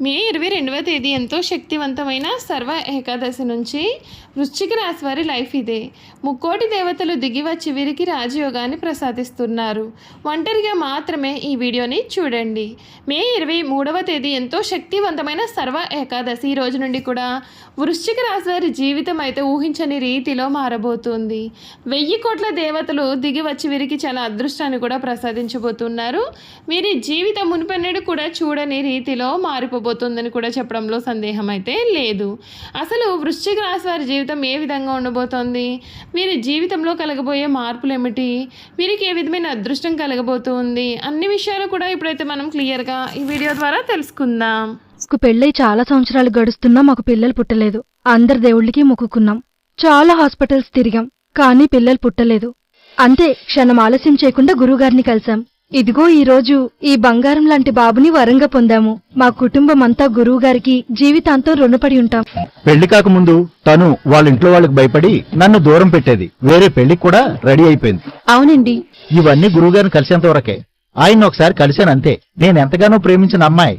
మే ఇరవై రెండవ తేదీ ఎంతో శక్తివంతమైన సర్వ ఏకాదశి నుంచి వృశ్చిక రాశి వారి లైఫ్ ఇదే. ముక్కోటి దేవతలు దిగి వచ్చి వీరికి రాజయోగాన్ని ప్రసాదిస్తున్నారు. ఒంటరిగా మాత్రమే ఈ వీడియోని చూడండి. మే ఇరవై మూడవ తేదీ ఎంతో శక్తివంతమైన సర్వ ఏకాదశి. ఈ రోజు నుండి కూడా వృశ్చిక రాశి వారి జీవితం అయితే ఊహించని రీతిలో మారబోతుంది. వెయ్యి కోట్ల దేవతలు దిగి వచ్చి వీరికి చాలా అదృష్టాన్ని కూడా ప్రసాదించబోతున్నారు. వీరి జీవితం మునుపన్నడు కూడా చూడని రీతిలో ఉండబోతుందని కూడా చెప్పడంలో సందేహం అయితే లేదు. అసలు వృశ్చిక రాశి వారి జీవితం ఏ విధంగా ఉండబోతోంది? వీరి జీవితంలో కలగబోయే మార్పులు ఏమిటి వీరికి ఏ విధమైన అదృష్టం కలగబోతుంది? అన్ని విషయాలు కూడా ఇప్పుడైతే మనం క్లియర్గా ఈ వీడియో ద్వారా తెలుసుకుందాం. నాకు పెళ్ళై చాలా సంవత్సరాలు గడుస్తున్నా మాకు పిల్లలు పుట్టలేదు. అందరి దేవుళ్ళకి మొక్కుకున్నాం. చాలా హాస్పిటల్స్ తిరిగాం కానీ పిల్లలు పుట్టలేదు. అంతే క్షణం ఆలస్యం చేయకుండా గురువుగారిని కలిశాం. ఇదిగో ఈ రోజు ఈ బంగారం లాంటి బాబుని వరంగా పొందాము. మా కుటుంబం అంతా గురువుగారికి జీవితాంతం రుణపడి ఉంటాం. పెళ్ళి కాకముందు తను వాళ్ళ ఇంట్లో వాళ్ళకి భయపడి నన్ను దూరం పెట్టేది. వేరే పెళ్ళికి కూడా రెడీ అయిపోయింది. అవునండి. ఇవన్నీ గురువుగారిని కలిసేంత వరకే. ఆయన ఒకసారి కలిశాను అంతే. నేను ఎంతగానో ప్రేమించిన అమ్మాయి.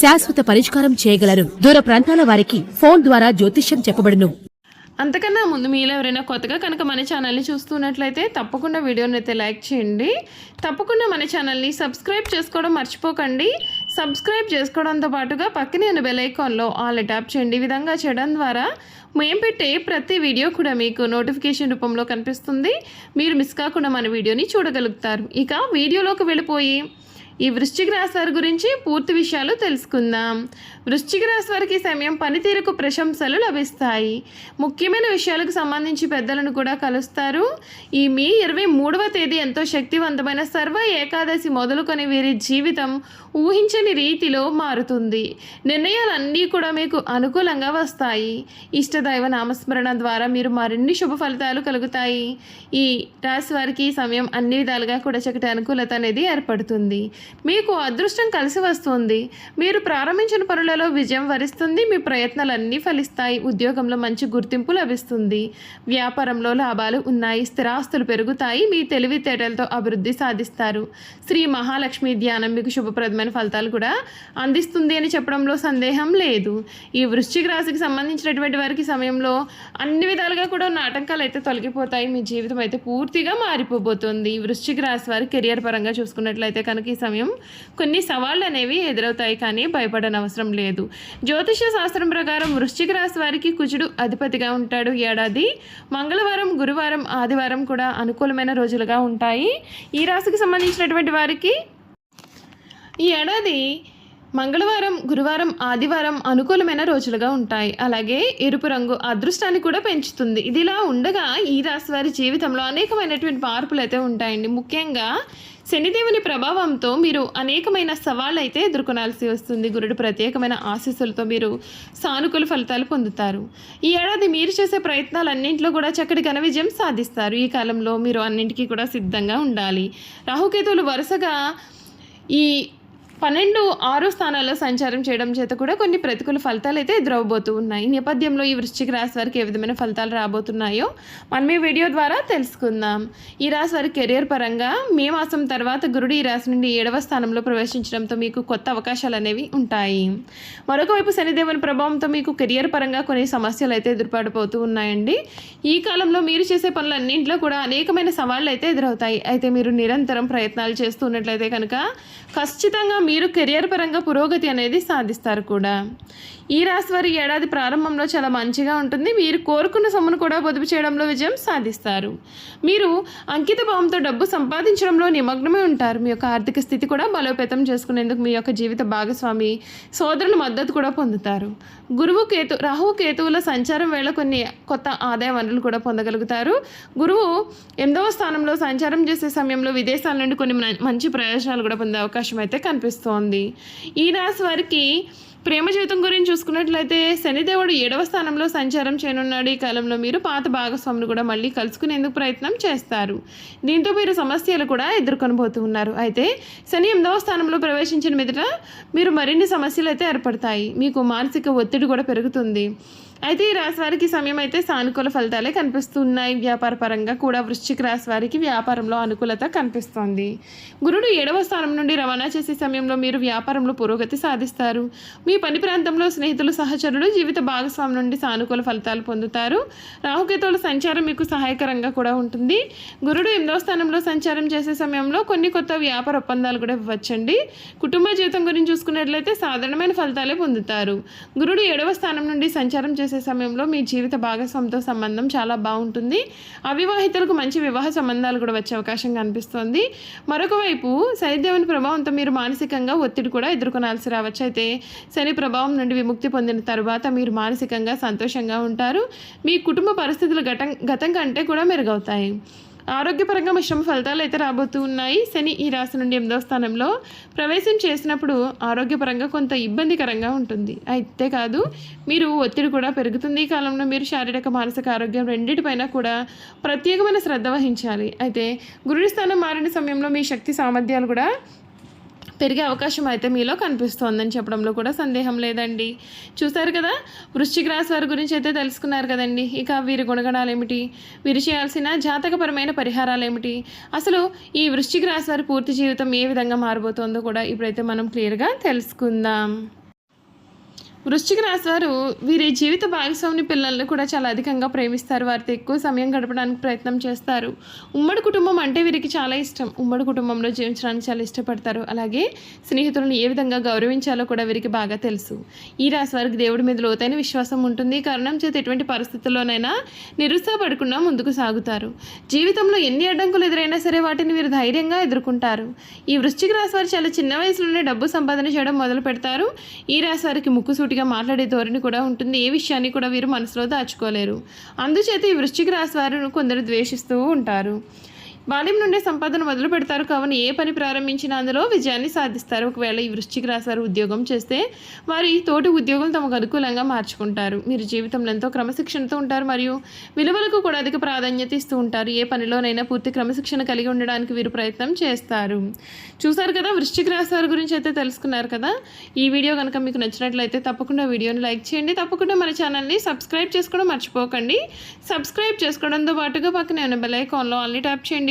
శాశ్వత పరిష్కారం చేయగలరు. దూర ప్రాంతాల వారికి ఫోన్ ద్వారా జ్యోతిష్యం చెప్పబడును. అంతకన్నా ముందు మీలో ఎవరైనా కొత్తగా కనుక మన ఛానల్ని చూస్తున్నట్లయితే తప్పకుండా వీడియోని అయితే లైక్ చేయండి. తప్పకుండా మన ఛానల్ని సబ్స్క్రైబ్ చేసుకోవడం మర్చిపోకండి. సబ్స్క్రైబ్ చేసుకోవడంతో పాటుగా పక్కనే ఉన్న బెల్ ఐకాన్లో ఆల్ ట్యాప్ చేయండి. ఈ విధంగా చేయడం ద్వారా మేము పెట్టే ప్రతి వీడియో కూడా మీకు నోటిఫికేషన్ రూపంలో కనిపిస్తుంది. మీరు మిస్ కాకుండా మన వీడియోని చూడగలుగుతారు. ఇక వీడియోలోకి వెళ్ళిపోయి ఈ వృశ్చిక రాశి వారి గురించి పూర్తి విషయాలు తెలుసుకుందాం. వృశ్చిక రాశి వారికి సమయం పనితీరుకు ప్రశంసలు లభిస్తాయి. ముఖ్యమైన విషయాలకు సంబంధించి పెద్దలను కూడా కలుస్తారు. ఈ మీ ఇరవై మూడవ తేదీ ఎంతో శక్తివంతమైన సర్వ ఏకాదశి మొదలుకొని వీరి జీవితం ఊహించని రీతిలో మారుతుంది. నిర్ణయాలన్నీ కూడా మీకు అనుకూలంగా వస్తాయి. ఇష్టదైవ నామస్మరణ ద్వారా మీరు మరిన్ని శుభ ఫలితాలు కలుగుతాయి. ఈ రాశి వారికి సమయం అన్ని విధాలుగా కూడా చక్కటి అనుకూలత అనేది ఏర్పడుతుంది. మీకు అదృష్టం కలిసి వస్తుంది. మీరు ప్రారంభించిన పనులలో విజయం వరిస్తుంది. మీ ప్రయత్నాలన్నీ ఫలిస్తాయి. ఉద్యోగంలో మంచి గుర్తింపు లభిస్తుంది. వ్యాపారంలో లాభాలు ఉన్నాయి. స్థిరాస్తులు పెరుగుతాయి. మీ తెలివితేటలతో అభివృద్ధి సాధిస్తారు. శ్రీ మహాలక్ష్మి ధ్యానం మీకు శుభప్రదమైన ఫలితాలు కూడా అందిస్తుంది అని చెప్పడంలో సందేహం లేదు. ఈ వృశ్చిక రాశికి సంబంధించినటువంటి వారికి సమయంలో అన్ని విధాలుగా కూడా ఉన్న ఆటంకాలు అయితే తొలగిపోతాయి. మీ జీవితం అయితే పూర్తిగా మారిపోబోతుంది. వృశ్చిక రాశి వారి కెరియర్ పరంగా చూసుకున్నట్లయితే కనుక ఈ సమయం కొన్ని సవాళ్ళు అనేవి ఎదురవుతాయి కానీ భయపడని అవసరం లేదు. జ్యోతిష శాస్త్రం ప్రకారం వృశ్చిక రాశి వారికి కుజుడు అధిపతిగా ఉంటాడు. ఈ ఏడాది మంగళవారం గురువారం ఆదివారం కూడా అనుకూలమైన రోజులుగా ఉంటాయి. ఈ రాశికి సంబంధించినటువంటి వారికి ఈ ఏడాది మంగళవారం గురువారం ఆదివారం అనుకూలమైన రోజులుగా ఉంటాయి. అలాగే ఎరుపు రంగు అదృష్టాన్ని కూడా పెంచుతుంది. ఇదిలా ఉండగా ఈ రాశి వారి జీవితంలో అనేకమైనటువంటి మార్పులు అయితే ఉంటాయండి. ముఖ్యంగా శనిదేవుని ప్రభావంతో మీరు అనేకమైన సవాళ్ళు అయితే ఎదుర్కొనాల్సి వస్తుంది. గురుడు ప్రత్యేకమైన ఆశీస్సులతో మీరు సానుకూల ఫలితాలు పొందుతారు. ఈ ఏడాది మీరు చేసే ప్రయత్నాలన్నింటిలో కూడా చక్కటి ఘన విజయం సాధిస్తారు. ఈ కాలంలో మీరు అన్నింటికీ కూడా సిద్ధంగా ఉండాలి. రాహుకేతువులు వరుసగా ఈ పన్నెండు ఆరు స్థానాల్లో సంచారం చేయడం చేత కూడా కొన్ని ప్రతికూల ఫలితాలు అయితే ఎదురవబోతూ ఉన్నాయి. ఈ నేపథ్యంలో ఈ వృశ్చిక రాశి వారికి ఏ విధమైన ఫలితాలు రాబోతున్నాయో మనం ఈ వీడియో ద్వారా తెలుసుకుందాం. ఈ రాశి వారి కెరియర్ పరంగా మే మాసం తర్వాత గురుడు ఈ రాశి నుండి ఏడవ స్థానంలో ప్రవేశించడంతో మీకు కొత్త అవకాశాలు అనేవి ఉంటాయి. మరొక వైపు శనిదేవుని ప్రభావంతో మీకు కెరియర్ పరంగా కొన్ని సమస్యలు అయితే ఎదురుపడిపోతూ ఉన్నాయండి. ఈ కాలంలో మీరు చేసే పనులన్నింటిలో కూడా అనేకమైన సవాళ్ళు అయితే ఎదురవుతాయి. అయితే మీరు నిరంతరం ప్రయత్నాలు చేస్తున్నట్లయితే కనుక ఖచ్చితంగా మీరు కెరియర్ పరంగా పురోగతి అనేది సాధిస్తారు కూడా. ఈ రాశి వారి ఏడాది ప్రారంభంలో చాలా మంచిగా ఉంటుంది. మీరు కోరుకున్న సొమ్మును కూడా పొదుపు చేయడంలో విజయం సాధిస్తారు. మీరు అంకిత భావంతో డబ్బు సంపాదించడంలో నిమగ్నమై ఉంటారు. మీ యొక్క ఆర్థిక స్థితి కూడా బలోపేతం చేసుకునేందుకు మీ యొక్క జీవిత భాగస్వామి సోదరుల మద్దతు కూడా పొందుతారు. గురువు కేతు రాహువు కేతువుల సంచారం వేళ కొన్ని కొత్త ఆదాయ వనరులు కూడా పొందగలుగుతారు. గురువు ఎనిమిదవ స్థానంలో సంచారం చేసే సమయంలో విదేశాల నుండి కొన్ని మంచి ప్రయోజనాలు కూడా పొందే అవకాశం అయితే కనిపిస్తోంది. ఈ రాశి వారికి ప్రేమ జీవితం గురించి చూసుకున్నట్లయితే శనిదేవుడు ఏడవ స్థానంలో సంచారం చేయనున్నాడు. ఈ కాలంలో మీరు పాత భాగస్వామిని కూడా మళ్ళీ కలుసుకునేందుకు ప్రయత్నం చేస్తారు. దీంతో మీరు సమస్యలు కూడా ఎదుర్కొనబోతూ ఉన్నారు. అయితే శని ఎనిమిదవ స్థానంలో ప్రవేశించిన మీదట మీరు మరిన్ని సమస్యలు అయితే ఏర్పడతాయి. మీకు మానసిక ఒత్తిడి కూడా పెరుగుతుంది. అయితే ఈ రాశి వారికి సమయం అయితే సానుకూల ఫలితాలే కనిపిస్తున్నాయి. వ్యాపార పరంగా కూడా వృశ్చిక రాశి వారికి వ్యాపారంలో అనుకూలత కనిపిస్తోంది. గురుడు ఏడవ స్థానం నుండి రవాణా చేసే సమయంలో మీరు వ్యాపారంలో పురోగతి సాధిస్తారు. మీ పని ప్రాంతంలో స్నేహితులు సహచరులు జీవిత భాగస్వామి నుండి సానుకూల ఫలితాలు పొందుతారు. రాహుకేతువుల సంచారం మీకు సహాయకరంగా కూడా ఉంటుంది. గురుడు ఎనిమిదవ స్థానంలో సంచారం చేసే సమయంలో కొన్ని కొత్త వ్యాపార ఒప్పందాలు కూడా ఇవ్వచ్చండి. కుటుంబ జీవితం గురించి చూసుకున్నట్లయితే సాధారణమైన ఫలితాలే పొందుతారు. గురుడు ఏడవ స్థానం నుండి సంచారం చేసే సమయంలో మీ జీవిత భాగస్వామితో సంబంధం చాలా బాగుంటుంది. అవివాహితులకు మంచి వివాహ సంబంధాలు కూడా వచ్చే అవకాశం కనిపిస్తోంది మరొక వైపు శనిదేవుని ప్రభావంతో మీరు మానసికంగా ఒత్తిడి కూడా ఎదుర్కొనాల్సి రావచ్చు. అయితే శని ప్రభావం నుండి విముక్తి పొందిన తర్వాత మీరు మానసికంగా సంతోషంగా ఉంటారు. మీ కుటుంబ పరిస్థితులు గతం గతం కంటే కూడా మెరుగవుతాయి. ఆరోగ్యపరంగా మిశ్రమ ఫలితాలు అయితే రాబోతూ ఉన్నాయి. శని ఈ రాశి నుండి ఎనిమిదవ స్థానంలో ప్రవేశం చేసినప్పుడు ఆరోగ్యపరంగా కొంత ఇబ్బందికరంగా ఉంటుంది. అయితే కాదు మీరు ఒత్తిడి కూడా పెరుగుతుంది ఈ కాలంలో. మీరు శారీరక మానసిక ఆరోగ్యం రెండింటిపైన కూడా ప్రత్యేకమైన శ్రద్ధ వహించాలి. అయితే గురుడి స్థానం మారిన సమయంలో మీ శక్తి సామర్థ్యాలు కూడా పెరిగే అవకాశం అయితే మీలో కనిపిస్తోందని చెప్పడంలో కూడా సందేహం లేదండి. చూసారు కదా? వృశ్చిక రాశి వారి గురించి అయితే తెలుసుకున్నారు కదండి. ఇక వీరి గుణగణాలు ఏమిటి వీరు చేయాల్సిన జాతకపరమైన పరిహారాలు ఏమిటి అసలు ఈ వృశ్చిక రాశి వారి పూర్తి జీవితం ఏ విధంగా మారబోతోందో కూడా ఇప్పుడైతే మనం క్లియర్గా తెలుసుకుందాం. వృశ్చిక రాశి వారు వీరి జీవిత భాగస్వామి పిల్లల్ని కూడా చాలా అధికంగా ప్రేమిస్తారు. వారితో ఎక్కువ సమయం గడపడానికి ప్రయత్నం చేస్తారు. ఉమ్మడి కుటుంబం అంటే వీరికి చాలా ఇష్టం. ఉమ్మడి కుటుంబంలో జీవించడానికి చాలా ఇష్టపడతారు. అలాగే స్నేహితులను ఏ విధంగా గౌరవించాలో కూడా వీరికి బాగా తెలుసు. ఈ రాశి వారికి దేవుడి మీద లోతైన విశ్వాసం ఉంటుంది. కారణం చేత ఎటువంటి పరిస్థితుల్లోనైనా నిరుత్సాహపడకుండా ముందుకు సాగుతారు. జీవితంలో ఎన్ని అడ్డంకులు ఎదురైనా సరే వాటిని వీరు ధైర్యంగా ఎదుర్కొంటారు. ఈ వృశ్చిక రాశి వారు చాలా చిన్న వయసులోనే డబ్బు సంపాదన చేయడం మొదలు పెడతారు ఈ రాశి వారికి సూటిగా మాట్లాడే ధోరణి కూడా ఉంటుంది. ఏ విషయాన్ని కూడా వీరు మనసులో దాచుకోలేరు. అందుచేత ఈ వృశ్చిక రాశి వారు కొందరు ద్వేషిస్తూ ఉంటారు. బాల్యం నుండే సంపాదన మొదలు పెడతారు. కావున ఏ పని ప్రారంభించినా అందులో విజయాన్ని సాధిస్తారు. ఒకవేళ ఈ వృశ్చిక రాశారు ఉద్యోగం చేస్తే వారి తోటి ఉద్యోగులు తమకు అనుకూలంగా మార్చుకుంటారు. మీరు జీవితంలో ఎంతో క్రమశిక్షణతో ఉంటారు మరియు విలువలకు కూడా అధిక ప్రాధాన్యత ఇస్తూ ఉంటారు. ఏ పనిలోనైనా పూర్తి క్రమశిక్షణ కలిగి ఉండడానికి వీరు ప్రయత్నం చేస్తారు. చూసారు కదా వృశ్చిక రాశారు గురించి అయితే తెలుసుకున్నారు కదా? ఈ వీడియో కనుక మీకు నచ్చినట్లయితే తప్పకుండా వీడియోని లైక్ చేయండి. తప్పకుండా మన ఛానల్ని సబ్స్క్రైబ్ చేసుకోవడం మర్చిపోకండి. సబ్స్క్రైబ్ చేసుకోవడంతో పాటుగా పక్కన ఉన్న బెల్ ఐకాన్లో ఆల్ని ట్యాప్ చేయండి.